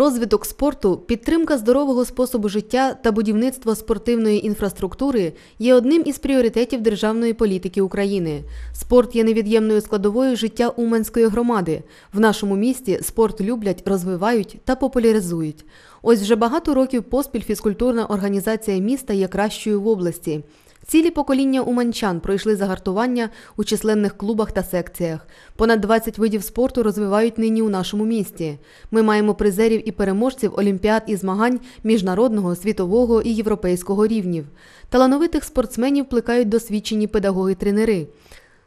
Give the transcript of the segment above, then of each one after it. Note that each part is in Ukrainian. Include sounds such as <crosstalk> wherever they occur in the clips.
Розвиток спорту, підтримка здорового способу життя та будівництво спортивної інфраструктури є одним із пріоритетів державної політики України. Спорт є невід'ємною складовою життя Уманської громади. В нашому місті спорт люблять, розвивають та популяризують. Ось вже багато років поспіль фізкультурна організація міста є кращою в області. Цілі покоління уманчан пройшли загартування у численних клубах та секціях. Понад 20 видів спорту розвивають нині у нашому місті. Ми маємо призерів і переможців олімпіад і змагань міжнародного, світового і європейського рівнів. Талановитих спортсменів плекають досвідчені педагоги-тренери.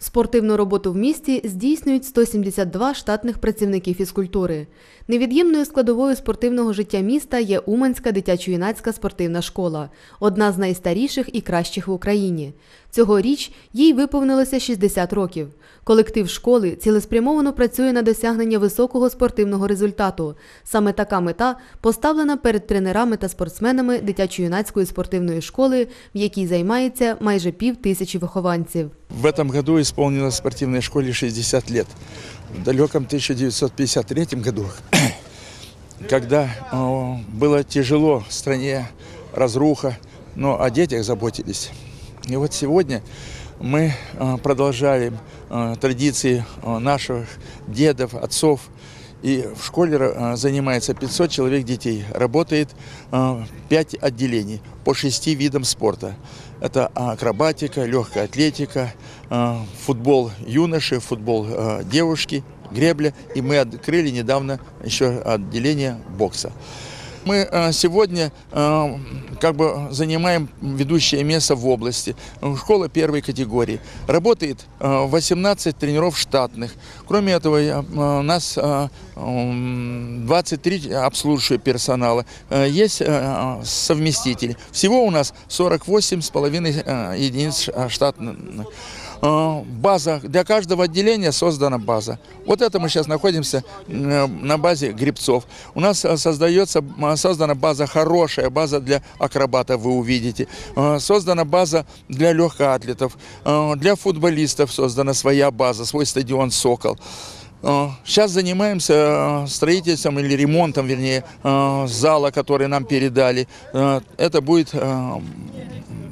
Спортивну роботу в місті здійснюють 172 штатних працівників фізкультури. Невід'ємною складовою спортивного життя міста є Уманська дитячо-юнацька спортивна школа, одна з найстаріших і кращих в Україні. Цьогоріч їй виповнилося 60 років. Колектив школи цілеспрямовано працює на досягнення високого спортивного результату. Саме така мета поставлена перед тренерами та спортсменами дитячо-юнацької спортивної школи, в якій займається майже пів тисячі вихованців. В этом году исполнилось спортивной школе 60 лет. В далеком 1953 году, <coughs> когда э, было тяжело в стране, разруха, но о детях заботились. И вот сегодня мы э, продолжаем э, традиции э, наших дедов, отцов. И в школе занимается 500 человек детей. Работает 5 отделений по 6 видам спорта. Это акробатика, легкая атлетика, футбол юноши, футбол девушки, гребля. И мы открыли недавно еще отделение бокса. Мы э, сегодня э, как бы занимаем ведущее место в области. Школа первой категории. Работает э, 18 тренеров штатных. Кроме этого, э, у нас э, м, 23 обслуживающего персонала. Э, Есть э, совместители. Всего у нас 48 с половиной э, единиц э, штатных. Э, База, для каждого отделения создана база. Вот это мы сейчас находимся э, на базе грибцов. У нас э, создается, создана база хорошая, база для акробатов, вы увидите. Создана база для легкоатлетов, для футболистов создана своя база, свой стадион «Сокол». Сейчас занимаемся строительством или ремонтом, вернее, зала, который нам передали. Это будет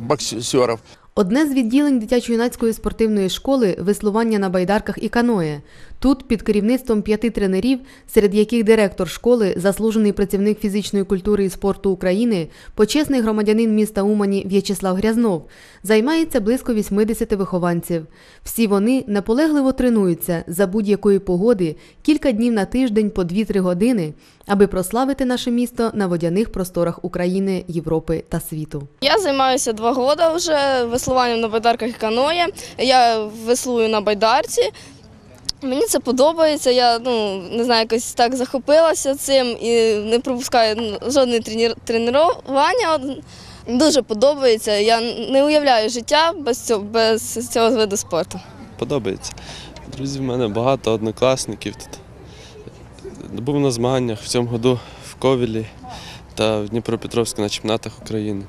боксеров. Одне з відділень дитячо-юнацької спортивної школи веслування на байдарках і каное. Тут під керівництвом п'яти тренерів, серед яких директор школи, заслужений працівник фізичної культури і спорту України, почесний громадянин міста Умані В'ячеслав Грязнов, займається близько 80 вихованців. Всі вони наполегливо тренуються за будь-якої погоди кілька днів на тиждень по 2-3 години, аби прославити наше місто на водяних просторах України, Європи та світу. Я займаюся два роки вже веслуванням на байдарках і каное. Я веслую на байдарці. Мені це подобається. Я ну не знаю, якось так захопилася цим і не пропускаю ну, жодне тренування. Дуже подобається. Я не уявляю життя без цього, без цього виду спорту. Подобається. Друзів в мене багато, однокласників тут. Був на змаганнях в цьому году в Ковілі та в Дніпропетровську на чемпіонатах України.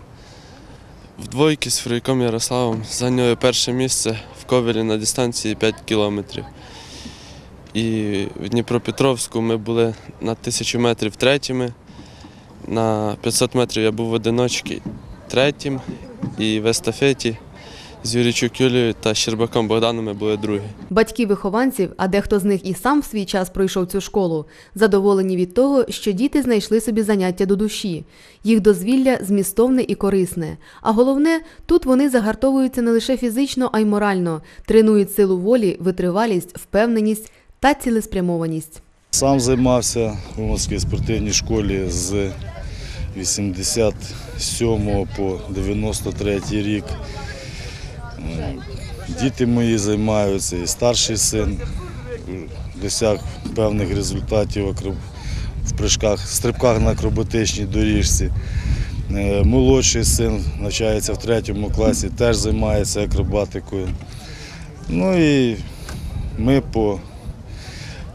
В двойки з Фройком Ярославом зайняли перше місце в Ковілі на дистанції 5 кілометрів. І в Дніпропетровську ми були на 1000 метрів третіми. На 500 метрів я був в одиночці третім і в естафеті з Юрійчук Юлією та Щербаком Богданом ми були другі. Батьки вихованців, а дехто з них і сам в свій час пройшов цю школу, задоволені від того, що діти знайшли собі заняття до душі. Їх дозвілля змістовне і корисне. А головне, тут вони загартовуються не лише фізично, а й морально, тренують силу волі, витривалість, впевненість та цілеспрямованість. Сам займався в Уманській спортивній школі з 87 по 93 рік. Діти мої займаються, і старший син досяг певних результатів в прыжках, стрибках на акробатичній доріжці. Е, Молодший син навчається в третьому класі, теж займається акробатикою. Ну і ми по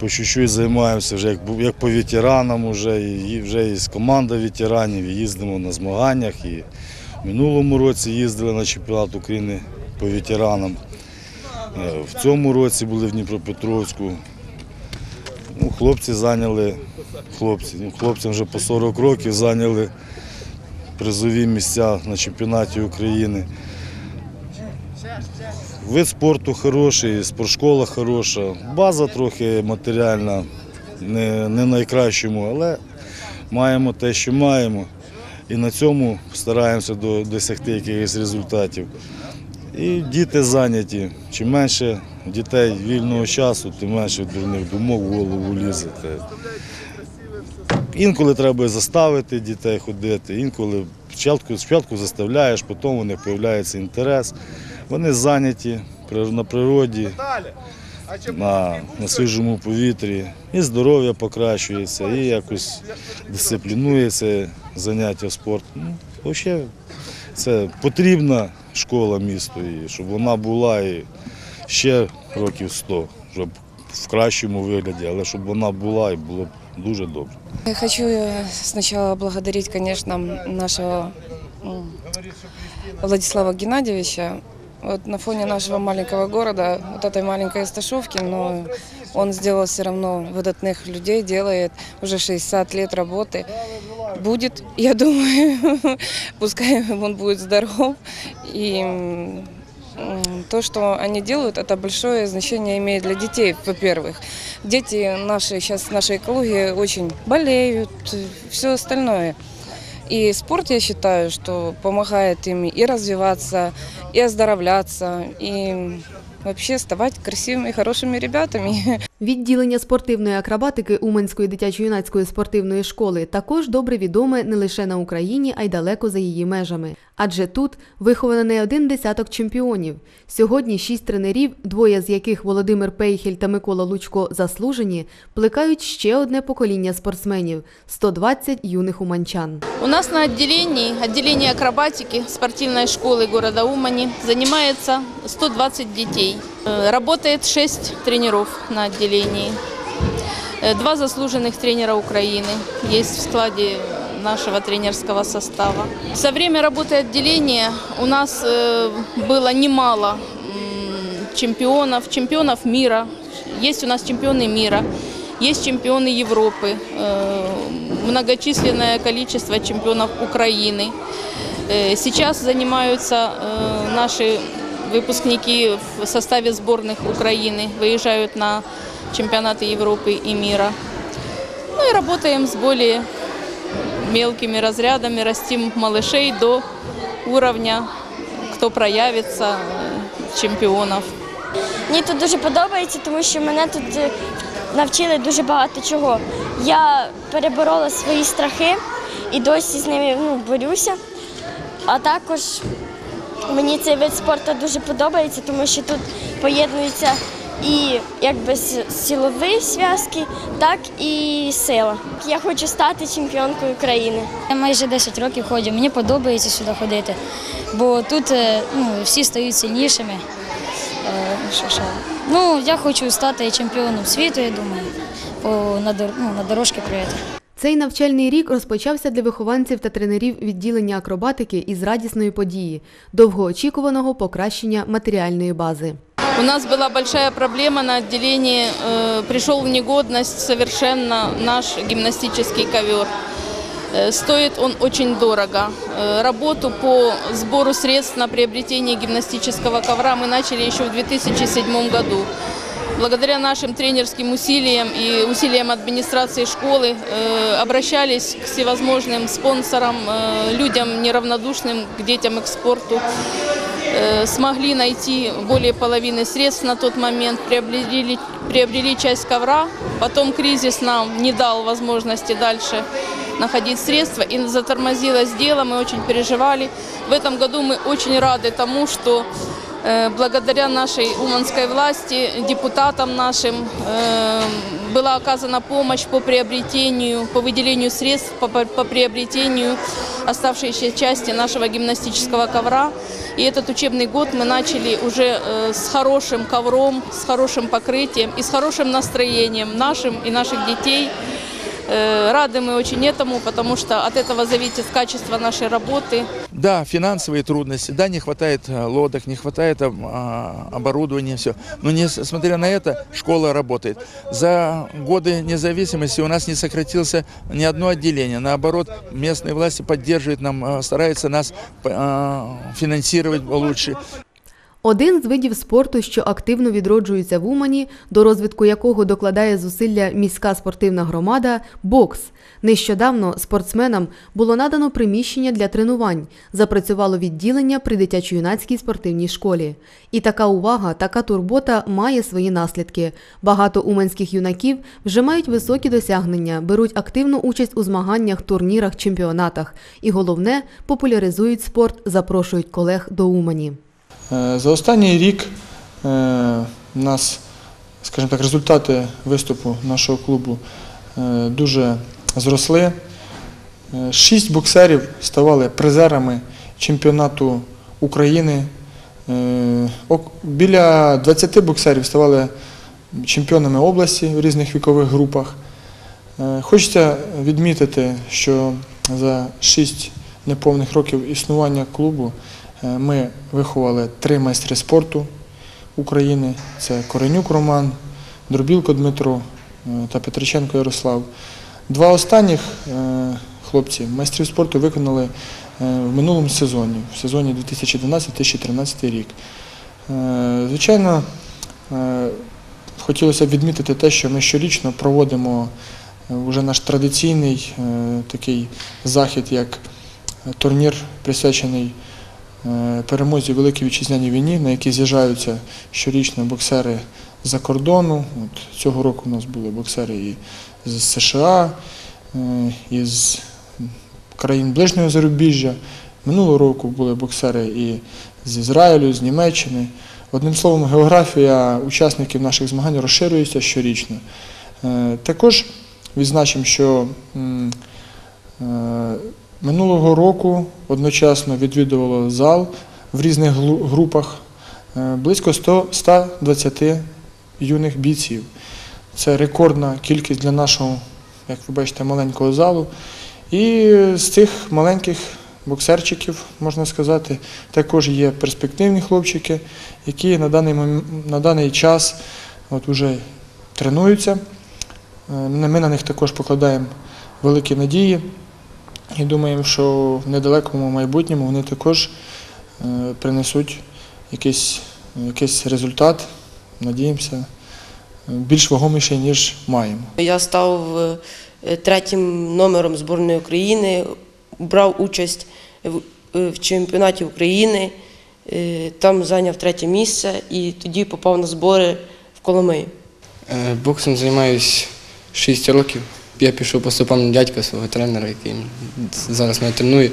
по чуть-чуть займаємося вже як, як по ветеранам, вже, і, вже є команда ветеранів, їздимо на змаганнях. І в минулому році їздили на чемпіонат України по ветеранам. Е, В цьому році були в Дніпропетровську. Ну, хлопці зайняли хлопці. Ну, Хлопцям вже по 40 років зайняли призові місця на чемпіонаті України. Вид спорту хороший, спортшкола хороша, база трохи матеріальна, не, не найкращому, але маємо те, що маємо. І на цьому стараємося досягти якихось результатів. І діти зайняті. Чим менше дітей вільного часу, тим менше дурних думок в голову лізе. Інколи треба заставити дітей ходити, інколи спочатку, заставляєш, потім у них з'являється інтерес. Вони зайняті на природі, на, на свіжому повітрі, і здоров'я покращується, і якось дисциплінується заняття спортом. Ну, взагалі, це потрібна школа місту, і щоб вона була і ще років 100, щоб в кращому вигляді, але щоб вона була і було б дуже добре. Я хочу э, сначала благодарить, конечно, нашего Владислава Геннадьевича. Вот на фоне нашего маленького города, вот этой маленькой Сташовки, но он сделал все равно выдатных людей, делает уже 60 лет работы. Будет, я <laughs> думаю, пускай он будет здоров. И то, что они делают, это большое значение имеет для детей, во-первых. Дети наши сейчас в нашей экологии очень болеют, все остальное. И спорт, я считаю, что помогает им и развиваться, и оздоровляться, и вообще ставать красивыми хорошими ребятами. <laughs> Відділення спортивної акробатики Уманської дитячо-юнацької спортивної школи також добре відоме не лише на Україні, а й далеко за її межами. Адже тут виховано не один десяток чемпіонів. Сьогодні шість тренерів, двоє з яких Володимир Пейхель та Микола Лучко заслужені, плекають ще одне покоління спортсменів 120 юних уманчан. У нас на отделении, отделении акробатики спортивной школы города Умани занимается 120 детей. Э, Работает 6 тренеров на отделении. Э, Два заслуженных тренера Украины есть в складе нашего тренерского состава. За время работы отделения у нас э, было немало чемпионов, чемпионов мира. Есть у нас чемпионы мира, есть чемпионы Европы, многочисленное количество чемпионов Украины. Сейчас занимаются наши выпускники в составе сборных Украины, выезжают на чемпионаты Европы и мира. Ну и работаем с более мелкими разрядами, растим малышей до уровня, кто проявится, э, чемпионов. Мені тут дуже подобається, тому що мене тут е, навчили дуже багато чого. Я переборола свої страхи і досі з ними ну, борюся. А також мені цей вид спорту дуже подобається, тому що тут поєднуються і якби силові зв'язки, так і сила. Я хочу стати чемпіонкою України. Я майже 10 років ходжу, мені подобається сюди ходити, бо тут е, ну, всі стають сильнішими. Е, ще? Ну, я хочу стати чемпіоном світу, я думаю, на, ну, на дорожці прийти. Цей навчальний рік розпочався для вихованців та тренерів відділення акробатики із радісної події довгоочікуваного покращення матеріальної бази. У нас была большая проблема на отделении. э, Пришел в негодность совершенно наш гимнастический ковер. Э, Стоит он очень дорого. Э, Работу по сбору средств на приобретение гимнастического ковра мы начали еще в 2007 году. Благодаря нашим тренерским усилиям и усилиям администрации школы э, обращались к всевозможным спонсорам, э, людям неравнодушным к детям и к спорту э, смогли найти более половины средств на тот момент, приобрели, приобрели часть ковра, потом кризис нам не дал возможности дальше находить средства и затормозилось дело, мы очень переживали. В этом году мы очень рады тому, что благодаря нашей уманской власти, депутатам нашим, э, была оказана помощь по приобретению, по выделению средств, по, по- по приобретению оставшейся части нашего гимнастического ковра. И этот учебный год мы начали уже э, с хорошим ковром, с хорошим покрытием и с хорошим настроением нашим и наших детей. Э, Рады мы очень этому, потому что от этого зависит качество нашей работы. Да, финансовые трудности, да, не хватает э, лодок, не хватает об- а, оборудования, все. Но несмотря на это, школа работает. За годы независимости у нас не сократился ни одно отделение. Наоборот, местные власти поддерживают нам, э, стараются нас э, финансировать лучше. Один з видів спорту, що активно відроджується в Умані, до розвитку якого докладає зусилля міська спортивна громада бокс. Нещодавно спортсменам було надано приміщення для тренувань. Запрацювало відділення при дитячо-юнацькій спортивній школі. І така увага, така турбота має свої наслідки. Багато уманських юнаків вже мають високі досягнення, беруть активну участь у змаганнях, турнірах, чемпіонатах. І головне, популяризують спорт, запрошують колег до Умані. Е, За останній рік е, у нас, скажімо так, результати виступу нашого клубу е, дуже зросли. Е, Шість боксерів ставали призерами чемпіонату України. Е, Біля 20 боксерів ставали чемпіонами області в різних вікових групах. Е, Хочеться відмітити, що за 6 неповних років існування клубу е, ми виховали три майстри спорту України: це Коренюк Роман, Дробілко Дмитро е, та Петриченко Ярослав. Два останніх е, хлопці майстрів спорту виконали е, в минулому сезоні, в сезоні 2012-2013 рік. Е, Звичайно, е, хотілося б відмітити те, що ми щорічно проводимо е, вже наш традиційний е, такий захід, як турнір, присвячений е, перемозі у Великій Вітчизняній війні, на який з'їжджаються щорічно боксери з-за кордону. От цього року у нас були боксери і з США, е, і з країн ближнього зарубіжжя. Минулого року були боксери і з Ізраїлю, з Німеччини. Одним словом, географія учасників наших змагань розширюється щорічно. Е, Також відзначимо, що е, минулого року одночасно відвідувало зал в різних групах е, близько 100 120 юних бійців. Це рекордна кількість для нашого, як ви бачите, маленького залу. І з цих маленьких боксерчиків, можна сказати, також є перспективні хлопчики, які на даний, на даний час от уже тренуються. Е, Ми на них також покладаємо великі надії і думаємо, що в недалекому майбутньому вони також е, принесуть якийсь, якийсь результат, надіємося, е, більш вагоміший, ніж маємо. Я став е, третім номером збірної України, брав участь в, чемпіонаті України, там зайняв третє місце і тоді попав на збори в Коломию. Е, Боксом займаюся 6 років. Я пішов по стопам дядька свого тренера, який зараз мене тренує.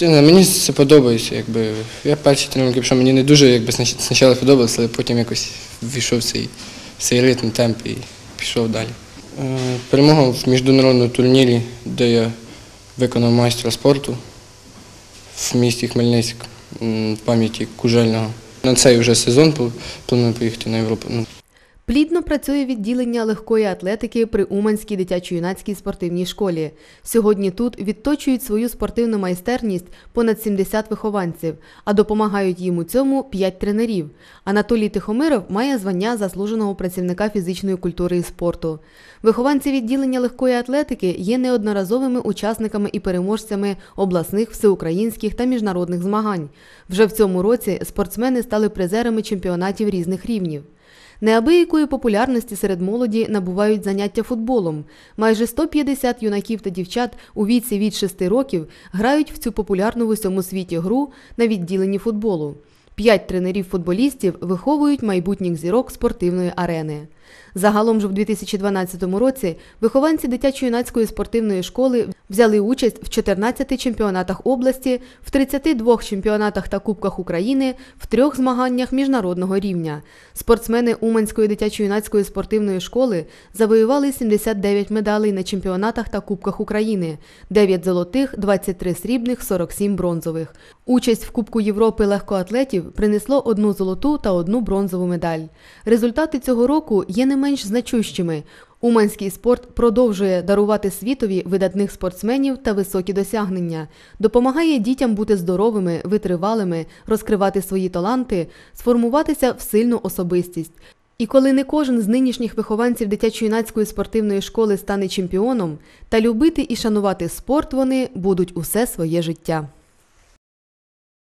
Мені це подобається. Якби. Я перші тренування пішов, мені не дуже якби, спочатку подобалося, але потім якось ввійшов в цей, в цей ритм, темп і пішов далі. Е, Перемога в міжнародному турнірі, де я виконав майстра спорту в місті Хмельницьк в пам'яті Кужельного. На цей вже сезон планую поїхати на Європу. Плідно працює відділення легкої атлетики при Уманській дитячо-юнацькій спортивній школі. Сьогодні тут відточують свою спортивну майстерність понад 70 вихованців, а допомагають їм у цьому 5 тренерів. Анатолій Тихомиров має звання заслуженого працівника фізичної культури і спорту. Вихованці відділення легкої атлетики є неодноразовими учасниками і переможцями обласних, всеукраїнських та міжнародних змагань. Вже в цьому році спортсмени стали призерами чемпіонатів різних рівнів. Неабиякої популярності серед молоді набувають заняття футболом. Майже 150 юнаків та дівчат у віці від 6 років грають в цю популярну в усьому світі гру на відділенні футболу. П'ять тренерів-футболістів виховують майбутніх зірок спортивної арени. Загалом ж в 2012 році вихованці дитячо-юнацької спортивної школи взяли участь в 14 чемпіонатах області, в 32 чемпіонатах та кубках України, в трьох змаганнях міжнародного рівня. Спортсмени Уманської дитячо-юнацької спортивної школи завоювали 79 медалей на чемпіонатах та кубках України, 9 золотих, 23 срібних, 47 бронзових. Участь в Кубку Європи легкоатлетів принесло одну золоту та одну бронзову медаль. Результати цього року є не менш значущими. Уманський спорт продовжує дарувати світові видатних спортсменів та високі досягнення, допомагає дітям бути здоровими, витривалими, розкривати свої таланти, сформуватися в сильну особистість. І коли не кожен з нинішніх вихованців дитячо-юнацької спортивної школи стане чемпіоном, та любити і шанувати спорт вони будуть усе своє життя.